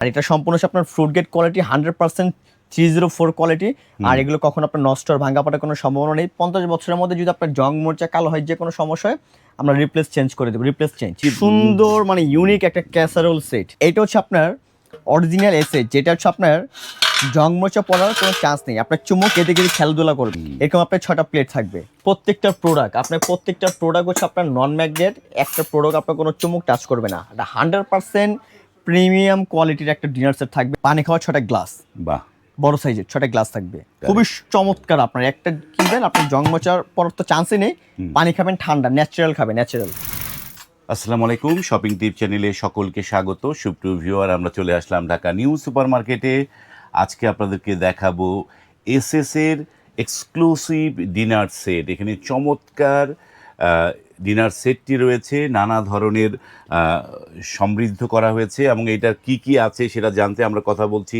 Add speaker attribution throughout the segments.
Speaker 1: আর এটা সম্পূর্ণ হচ্ছে আপনার fruit gate quality hundred percent three zero four quality আর এগুলো কখনো আপনার নষ্ট আর ভাঙ্গা পাটার কোনো সম্ভাবনা নেই। পঞ্চাশ বছরের মধ্যে যদি আপনার জং মোর্চা কালো হয় যে কোনো সমস্যা হয় আমরা রিপ্লেস চেঞ্জ করে দেবো রিপ্লেস চেঞ্জ সুন্দর মানে ইউনিক একটা ক্যাসারোল সেট এটা হচ্ছে আপনার অরিজিনাল এসে যেটা হচ্ছে আপনার জং মোচা পড়ার কোনো চান্স নেই। আপনার চুমুক এতে গিয়ে খেলাধুলা করবে। এরকম আপনার ছটা প্লেট থাকবে। প্রত্যেকটা প্রোডাক্ট আপনার প্রত্যেকটা প্রোডাক্ট হচ্ছে আপনার নন ম্যাগনেট একটা প্রোডাক্ট আপনার কোনো চুমুক টাচ করবে না। এটা হান্ড্রেড পার্সেন্ট প্রিমিয়াম কোয়ালিটির একটা ডিনার সেট থাকবে। পানি খাওয়ার ছটা গ্লাস।
Speaker 2: বাহ।
Speaker 1: বড় সাইজের ছটা গ্লাস থাকবে। খুবই চমৎকার আপনার। একটা কিনবেন আপনার জং মোচার পড়ার তো চান্সই নেই। পানি খাবেন ঠান্ডা ন্যাচারাল খাবেন ন্যাচারাল
Speaker 2: আসসালামু আলাইকুম শপিং টিপ চ্যানেলে সকলকে স্বাগত। সুপ্রিয় ভিউয়ার আমরা চলে আসলাম ঢাকা নিউ সুপার মার্কেটে আজকে আপনাদেরকে দেখাবো এসএস এর এক্সক্লুসিভ ডিনার সেট এখানে চমৎকার ডিনার সেটটি রয়েছে নানা ধরনের সমৃদ্ধ করা হয়েছে এবং এটার কি কি আছে সেটা জানতে আমরা কথা বলছি।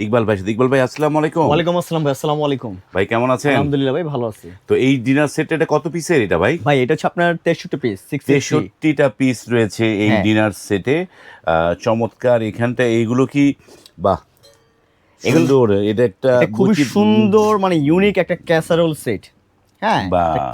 Speaker 2: ইকবাল ভাই ইকবাল ভাই আসসালামু আলাইকুম।
Speaker 1: ওয়ালাইকুম আসসালাম ভাই আসসালামু আলাইকুম।
Speaker 2: ভাই কেমন আছেন?
Speaker 1: আলহামদুলিল্লাহ ভাই ভালো আছি।
Speaker 2: তো এই ডিনার সেট এটা কত পিসের এটা ভাই?
Speaker 1: ভাই এটা হচ্ছে আপনার তেষট্টি পিস সিক্স
Speaker 2: তেষট্টিটা পিস রয়েছে এই
Speaker 1: হ্যাঁ।
Speaker 2: ডিনার সেটে। চমৎকার এখানটা এইগুলো কি? বাহ সুন্দর এটা একটা
Speaker 1: খুবই
Speaker 2: গুচি-
Speaker 1: সুন্দর মানে ইউনিক একটা ক্যাসারোল সেট হ্যাঁ।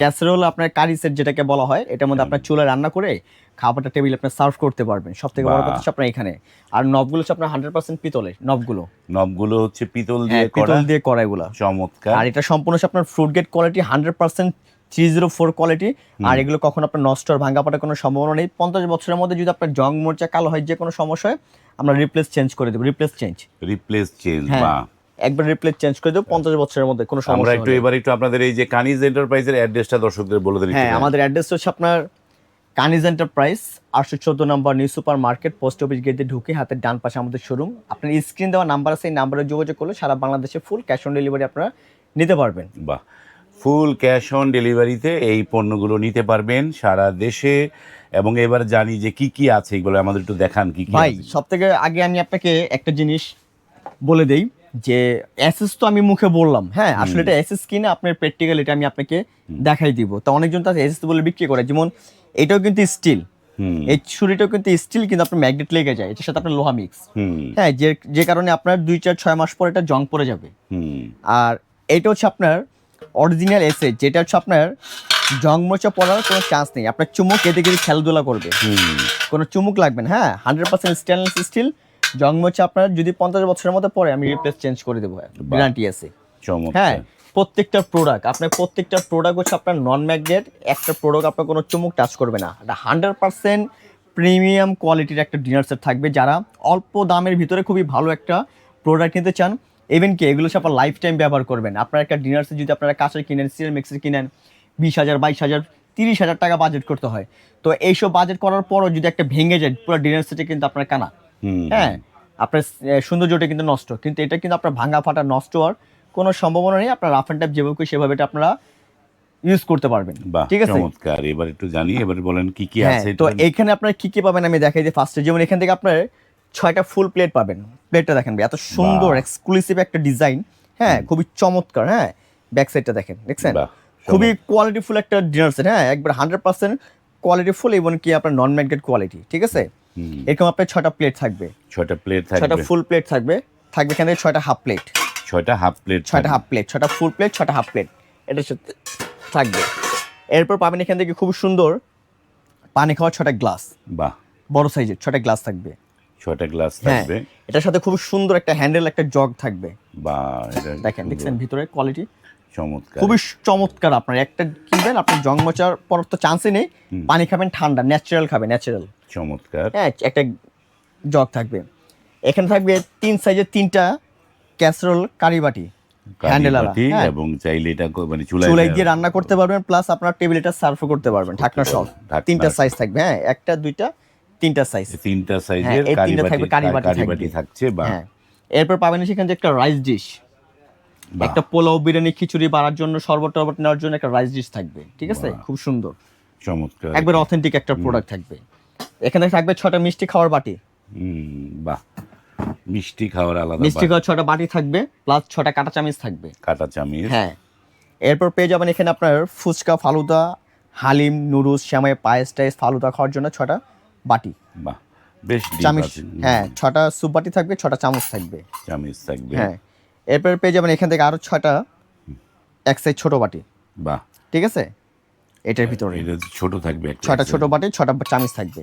Speaker 1: ক্যাসারোল আপনার কারি সেট যেটাকে বলা হয় এটার মধ্যে আপনার চুলা রান্না করে খাবারটা টেবিলে আপনি সার্ভ করতে পারবেন। সব থেকে বড় কথা হচ্ছে আপনার এখানে। আর নবগুলো হচ্ছে আপনার হান্ড্রেড পার্সেন্ট পিতলের নবগুলো।
Speaker 2: নবগুলো হচ্ছে পিতল
Speaker 1: হ্যাঁ
Speaker 2: দিয়ে
Speaker 1: পিতল দিয়ে করা এগুলা।
Speaker 2: চমৎকার।
Speaker 1: আর এটা সম্পূর্ণ আপনার fruit gate quality hundred percent three zero four quality আর এগুলো কখনো আপনার নষ্ট আর ভাঙ্গা পাটার কোনো সম্ভাবনা নেই। পঞ্চাশ বছরের মধ্যে যদি আপনার জং মোর্চা কালো হয় যে কোনো সমস্যা হয় আমরা রিপ্লেস চেঞ্জ করে দেবো রিপ্লেস চেঞ্জ
Speaker 2: রিপ্লেস চেঞ্জ
Speaker 1: হ্যাঁ। একবার রিপ্লেস চেঞ্জ করে দেবো পঞ্চাশ বছরের মধ্যে কোনো সমস্যা
Speaker 2: আমরা
Speaker 1: একটু।
Speaker 2: এবার একটু আপনাদের এই যে কানিজ এন্টারপ্রাইজের অ্যাড্রেসটা দর্শকদের বলে দিন একটু।
Speaker 1: হ্যাঁ আমাদের অ্যাড্রেস হচ্ছে আপনার কানিজ এন্টারপ্রাইজ আটশো চোদ্দ নম্বর new super market post office গেটে ঢুকে হাতের ডান পাশে আমাদের শোরুম আপনার স্ক্রিন দেওয়া নাম্বার আছে এই নাম্বারে যোগাযোগ করলে সারা বাংলাদেশে ফুল ক্যাশ অন ডেলিভারি আপনারা নিতে পারবেন
Speaker 2: বাহ ফুল ক্যাশ অন ডেলিভারিতে এই পণ্যগুলো নিতে পারবেন সারা দেশে এবং এবার জানি যে কি কি আছে এগুলো আমাদের একটু দেখান কি কি
Speaker 1: ভাই। সব থেকে আগে আমি আপনাকে একটা জিনিস বলে দেই যে অ্যাসেস তো আমি মুখে বললাম হ্যাঁ আসলে এটা অ্যাসেস কিনে আপনার প্র্যাকটিক্যাল এটা আমি আপনাকে দেখাই দিব। তো অনেকজন তার অ্যাসেস বলে বিক্রি করে যেমন এটাও কিন্তু স্টিল এই ছুরিটাও কিন্তু স্টিল কিন্তু আপনার ম্যাগনেট লেগে যায় এটার সাথে আপনার লোহা মিক্স হ্যাঁ যে যে কারণে আপনার দুই চার ছয় মাস পর এটা জং পড়ে যাবে।
Speaker 2: হুম।
Speaker 1: আর এটা হচ্ছে আপনার অরিজিনাল এসে যেটা হচ্ছে আপনার জং মোচা পড়ার কোনো চান্স নেই। আপনার চুমুক গিয়ে খেলাধুলা করবে। কোনো চুমুক লাগবে না হ্যাঁ হান্ড্রেড পার্সেন্ট স্টেনলেস স্টিল জং হচ্ছে আপনার যদি পঞ্চাশ বছরের মধ্যে পরে আমি রিপ্লেস চেঞ্জ করে দেবো। গ্যারান্টি আছে। হ্যাঁ প্রত্যেকটা প্রোডাক্ট আপনার প্রত্যেকটা প্রোডাক্ট হচ্ছে আপনার নন ম্যাগনেট একটা প্রোডাক্ট আপনার কোনো চুমুক টাচ করবে না। এটা হান্ড্রেড পার্সেন্ট প্রিমিয়াম কোয়ালিটির একটা ডিনার সেট থাকবে যারা অল্প দামের ভিতরে খুবই ভালো একটা প্রোডাক্ট নিতে চান। ইভেন কি এগুলো আপনার লাইফ টাইম ব্যবহার করবেন। আপনার একটা ডিনার সেট যদি আপনারা কাঁচের কিনেন সিরিয়াল মিক্সার কিনেন বিশ হাজার বাইশ হাজার তিরিশ হাজার টাকা বাজেট করতে হয়। তো এইসব বাজেট করার পরও যদি একটা ভেঙে যায় পুরো ডিনার সেটে কিন্তু আপনার কানা। হ্যাঁ আপনার সৌন্দর্যটা কিন্তু নষ্ট। কিন্তু এটা কিন্তু আপনার ভাঙা ফাটা নষ্ট হওয়ার কোনো সম্ভাবনা নেই। আপনার রাফ অ্যান্ড টাইপ যেভাবে সেভাবে এটা আপনারা ইউজ করতে পারবেন। ঠিক আছে?
Speaker 2: চমৎকার। এবার একটু জানি এবার বলেন কি কি
Speaker 1: হ্যাঁ
Speaker 2: আছে
Speaker 1: তো এখানে আপনার কি কি পাবেন আমি দেখাই যে ফার্স্টে যেমন এখান থেকে আপনার ছয়টা ফুল প্লেট পাবেন। প্লেটটা দেখেন ভাই, এত সুন্দর এক্সক্লুসিভ একটা ডিজাইন হ্যাঁ খুবই চমৎকার হ্যাঁ ব্যাক সাইডটা দেখেন দেখছেন? খুবই কোয়ালিটিফুল একটা ডিনার সেট হ্যাঁ একবার হান্ড্রেড পার্সেন্ট কোয়ালিটিফুল এবং কি আপনার নন ম্যাগনেট কোয়ালিটি ঠিক আছে? এরকম আপনার ছয়টা প্লেট থাকবে।
Speaker 2: ছয়টা প্লেট থাকবে।
Speaker 1: ফুল প্লেট থাকবে। থাকবে এখানে ছয়টা হাফ প্লেট
Speaker 2: ছয়টা হাফ প্লেট
Speaker 1: ছয়টা হাফ প্লেট ছয়টা ফুল প্লেট ছটা হাফ প্লেট এটা সাথে থাকবে। এরপর পাবেন এখান থেকে খুব সুন্দর পানি খাওয়ার ছটা গ্লাস
Speaker 2: বাহ।
Speaker 1: বড় সাইজের ছটা গ্লাস থাকবে।
Speaker 2: ছয়টা গ্লাস
Speaker 1: হ্যাঁ
Speaker 2: থাকবে।
Speaker 1: এটার সাথে খুব সুন্দর একটা হ্যান্ডেল একটা জগ থাকবে।
Speaker 2: বা এটা
Speaker 1: দেখেন দেখছেন ভিতরে কোয়ালিটি
Speaker 2: চমৎকার।
Speaker 1: খুবই চমৎকার আপনার। একটা কিনবেন আপনার জং মোচার পর তো চান্সই নেই। পানি খাবেন ঠান্ডা ন্যাচারাল খাবে ন্যাচারাল
Speaker 2: চমৎকার।
Speaker 1: হ্যাঁ একটা জগ থাকবে। এখানে থাকবে তিন সাইজের তিনটা ক্যাসরোল কারিবাটি হ্যান্ডেল
Speaker 2: এবং চাইলে এটা মানে চুলায়
Speaker 1: দিয়ে রান্না করতে পারবেন প্লাস আপনার সার্ভ করতে পারবেন ঢাকনা সহ। তিনটা সাইজ থাকবে হ্যাঁ একটা দুইটা তিনটা সাইজ
Speaker 2: তিনটা সাইজের
Speaker 1: হ্যাঁ, কারিবাটি
Speaker 2: থাকছে বা
Speaker 1: হ্যাঁ এরপর পাবেন সেখানে একটা রাইস ডিশ একটা পোলাও বিরিয়ানি খিচুড়ি বাড়ার জন্য শরবত টরবত নেওয়ার জন্য একটা রাইস ডিশ থাকবে ঠিক আছে? খুব সুন্দর।
Speaker 2: চমৎকার।
Speaker 1: একবার অথেন্টিক একটা প্রোডাক্ট থাকবে। এখানে থাকবে ছটা মিষ্টি খাওয়ার বাটি।
Speaker 2: বাহ। মিষ্টি খাওয়ার আলাদা
Speaker 1: মিষ্টি খাওয়ার ছটা বাটি থাকবে প্লাস ছটা কাঁটা চামিচ থাকবে।
Speaker 2: কাটা চামিচ?
Speaker 1: হ্যাঁ। এরপর পেয়ে যাবেন এখানে আপনার ফুচকা ফালুদা হালিম নুডলস শ্যামাই পায়েস টাইস ফালুদা খাওয়ার জন্য ছটা বাটি।
Speaker 2: বাহ বেশ
Speaker 1: চামিচ হ্যাঁ ছটা সুপ বাটি থাকবে ছটা চামচ থাকবে।
Speaker 2: চামিচ থাকবে।
Speaker 1: হ্যাঁ। এরপর পেয়ে যাবেন এখান থেকে আরও ছটা এক সাইজ ছোট বাটি।
Speaker 2: বাহ।
Speaker 1: ঠিক আছে? এটার ভিতরে।
Speaker 2: এটা ছোট থাকবে
Speaker 1: ছটা ছোট বাটি ছটা চামিচ থাকবে।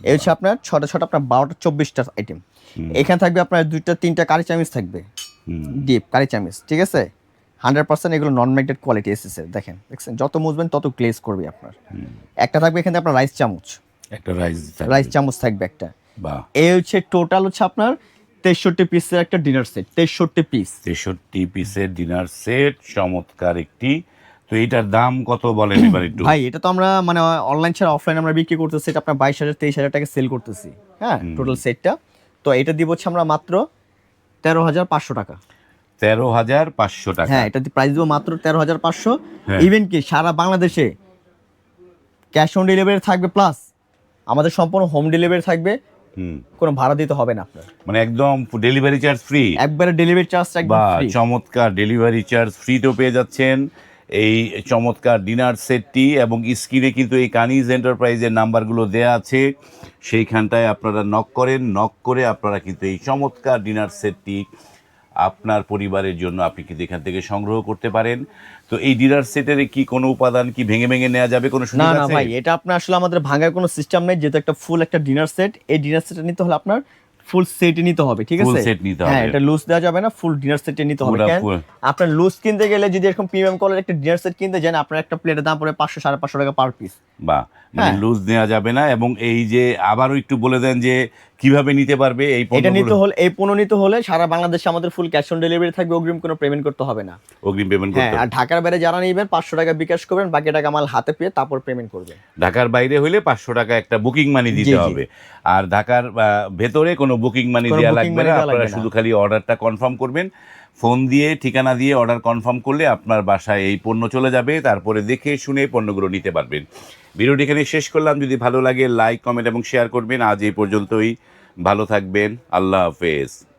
Speaker 1: এই হচ্ছে আপনার ছটা ছটা আপনার বারোটা চব্বিশটা আইটেম এখানে থাকবে আপনার দুইটা তিনটা কারি চামিচ থাকবে। ডিপ কারি চামিচ ঠিক আছে? হান্ড্রেড পার্সেন্ট এগুলো নন মেগনেট কোয়ালিটি এসেছে দেখেন দেখছেন? যত মুজবেন তত গ্লেজ করবে আপনার। একটা থাকবে এখানে আপনার রাইস চামচ।
Speaker 2: একটা রাইস
Speaker 1: রাইস চামচ থাকবে একটা।
Speaker 2: বাহ।
Speaker 1: এই হচ্ছে টোটাল হচ্ছে আপনার তেষট্টি পিসের একটা ডিনার সেট তেষট্টি পিস
Speaker 2: তেষট্টি পিসের ডিনার সেট চমৎকার একটি তো এইটার দাম কত বলেন এবার একটু?
Speaker 1: ভাই এটা তো আমরা মানে অনলাইন ছাড়া অফলাইন আমরা বিক্রি করতেছি এটা আপনার বাইশ হাজার তেইশ হাজার টাকা সেল করতেছি। হ্যাঁ টোটাল সেটটা তো এটা দিব হচ্ছে আমরা মাত্র তেরো হাজার পাঁচশো টাকা।
Speaker 2: তেরো হাজার পাঁচশো টাকা।
Speaker 1: হ্যাঁ এটা প্রাইস দিব মাত্র তেরো হাজার পাঁচশো।
Speaker 2: হ্যাঁ।
Speaker 1: ইভেন কি সারা বাংলাদেশে ক্যাশ অন ডেলিভারি থাকবে প্লাস আমাদের সম্পূর্ণ হোম ডেলিভারি থাকবে।
Speaker 2: হুম।
Speaker 1: কোনো ভাড়া দিতে হবে না আপনার।
Speaker 2: মানে একদম ডেলিভারি চার্জ ফ্রি
Speaker 1: একবারে ডেলিভারি চার্জ একদম
Speaker 2: চমৎকার ডেলিভারি চার্জ ফ্রিতেও পেয়ে যাচ্ছেন। এই চমৎকার ডিনার সেটটি এবং স্ক্রিনে কিন্তু এই কানিজ এন্টারপ্রাইজের নাম্বারগুলো দেয়া আছে। সেইখানটায় আপনারা নক করেন নক করে আপনারা কিন্তু এই চমৎকার ডিনার সেটটি আপনার পরিবারের জন্য আপনি কিন্তু এখান থেকে সংগ্রহ করতে পারেন। তো এই ডিনার সেটের কি কোনো উপাদান কি ভেঙে ভেঙে নেওয়া যাবে? কোনো
Speaker 1: না না ভাই এটা আপনার আসলে আমাদের ভাঙার কোনো সিস্টেম নেই। যেহেতু একটা ফুল একটা ডিনার সেট এই ডিনার সেটটা নিতে হলে আপনার ফুল সেট নিতে হবে ঠিক আছে?
Speaker 2: সেট নিতে
Speaker 1: হ্যাঁ
Speaker 2: হবে।
Speaker 1: এটা লুজ দেওয়া যাবে না ফুল ডিনার সেটে নিতে হবে কেন? আপনার লুজ কিনতে গেলে যদি এরকম প্রিমিয়াম কোয়ালিটির একটা ডিনার সেট কিনতে যান আপনার একটা প্লেটের দাম পড়ে পাঁচশো সাড়ে পাঁচশো টাকা পার পিস
Speaker 2: বা মানে
Speaker 1: হ্যাঁ।
Speaker 2: লুজ নেওয়া যাবে না এবং এই যে আবারও একটু বলে দেন যে কীভাবে নিতে পারবে এই
Speaker 1: এটা নিতে হলে এই পণ্য নিতে হলে সারা বাংলাদেশে আমাদের ফুল ক্যাশ অন ডেলিভারি থাকবে অগ্রিম কোনো পেমেন্ট করতে হবে না।
Speaker 2: অগ্রিম পেমেন্ট
Speaker 1: হ্যাঁ
Speaker 2: করতে
Speaker 1: আর ঢাকার বাইরে যারা নিবেন পাঁচশো টাকা বিকাশ করবেন বাকি টাকা মাল হাতে পেয়ে তারপর পেমেন্ট করবেন।
Speaker 2: ঢাকার বাইরে হলে পাঁচশো টাকা একটা বুকিং মানি দিতে হবে। আর ঢাকার ভেতরে কোনো বুকিং মানি দেওয়া লাগবে না আপনারা। শুধু খালি অর্ডারটা কনফার্ম করবেন। ফোন দিয়ে, ঠিকানা দিয়ে অর্ডার কনফার্ম করলে আপনার বাসায় এই পণ্য চলে যাবে। তারপরে দেখে শুনে পণ্যগুলো নিতে পারবেন। ভিডিওটি এখানে শেষ করলাম। যদি ভালো লাগে লাইক কমেন্ট এবং শেয়ার করবেন। আজ এই পর্যন্তই। ভালো থাকবেন। আল্লাহ হাফেজ।